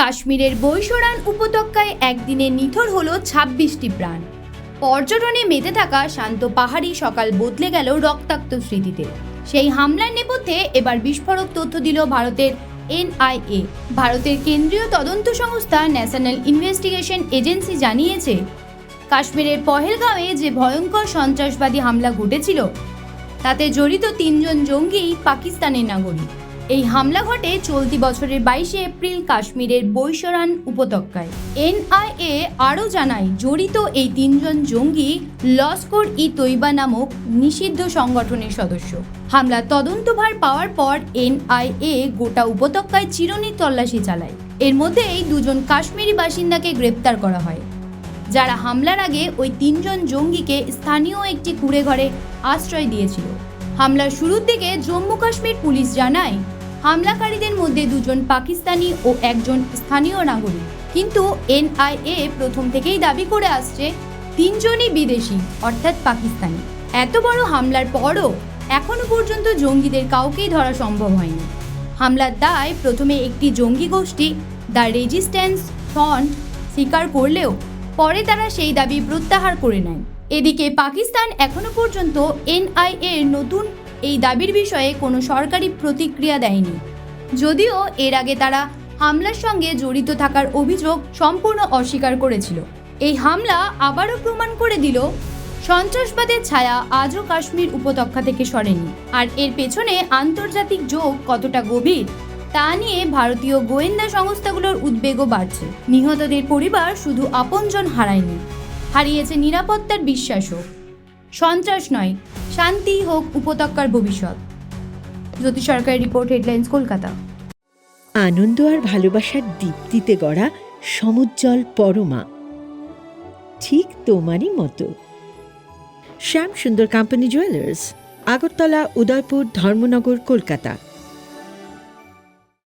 কাশ্মীরের বৈশরান উপত্যকায় একদিনে নিথর হলো ছাব্বিশটি প্রাণ। পর্যটনে মেতে থাকা শান্ত পাহাড়ি সকাল বদলে গেল রক্তাক্ত স্মৃতিতে। সেই হামলার নেপথ্যে এবার বিস্ফোরক তথ্য দিল ভারতের এনআইএ। ভারতের কেন্দ্রীয় তদন্ত সংস্থা ন্যাশনাল ইনভেস্টিগেশন এজেন্সি জানিয়েছে, কাশ্মীরের পহেলগাঁওয়ে যে ভয়ঙ্কর সন্ত্রাসবাদী হামলা ঘটেছিল, তাতে জড়িত তিনজন জঙ্গি পাকিস্তানের নাগরিক। এই হামলা ঘটে চলতি বছরের বাইশে এপ্রিল কাশ্মীরের বৈশরান উপত্যকায়। এনআইএ আরও জানায়, জড়িত এই তিনজন জঙ্গি লস্কর ই তৈবা নামক নিষিদ্ধ সংগঠনের সদস্য। হামলার তদন্তভার পাওয়ার পর এনআইএ গোটা উপত্যকায় চিরনি তল্লাশি চালায়। এর মধ্যে এই দুজন কাশ্মীরি বাসিন্দাকে গ্রেপ্তার করা হয়। যারা হামলার আগে ওই তিনজন জঙ্গিকে স্থানীয় একটি কুড়ে ঘরে আশ্রয় দিয়েছিল। হামলার শুরুর দিকে জম্মু কাশ্মীর পুলিশ জানায় হামলাকারীদের মধ্যে দুজন পাকিস্তানি ও একজন স্থানীয় নাগরিক। কিন্তু এনআইএ প্রথম থেকেই দাবি করে আসছে, তিনজনই বিদেশি, অর্থাৎ পাকিস্তানি। এত বড় হামলার পরও এখনও পর্যন্ত জঙ্গিদের কাউকেই ধরা সম্ভব হয়নি। হামলার দায় প্রথমে একটি জঙ্গি গোষ্ঠী, দ্য রেজিস্ট্যান্স ফ্রন্ট, স্বীকার করলেও পরে তারা সেই দাবি প্রত্যাহার করে নেয়। এদিকে পাকিস্তান এখনও পর্যন্ত এনআইএ এর নতুন এই দাবির বিষয়ে কোনো সরকারি প্রতিক্রিয়া দেয়নি। যদিও এর আগে তারা হামলার সঙ্গে জড়িত থাকার অভিযোগ সম্পূর্ণ অস্বীকার করেছিল। এই হামলা আবারও প্রমাণ করে দিল, সন্ত্রাসবাদের ছায়া আজও কাশ্মীর উপত্যকা থেকে সরেনি। আর এর পেছনে আন্তর্জাতিক যোগ কতটা গভীর, তা নিয়ে ভারতীয় গোয়েন্দা সংস্থাগুলোর উদ্বেগও বাড়ছে। নিহতদের পরিবার শুধু আপনজন হারায়নি, হারিয়েছে নিরাপত্তার বিশ্বাসও। সন্ত্রাস নয় শান্তি হোক, উপত্যকার ভবিষ্যৎ। জ্যোতি সরকারের রিপোর্ট হেডলাইন্স কলকাতা। আনন্দ আর ভালোবাসার দীপ্তিতে গড়া সমুজ্জ্বল পরমা। ঠিক তোমারই মতো। Shyam Sundar company jewellers Agartala, Udaipur, Dharmanagar, Kolkata.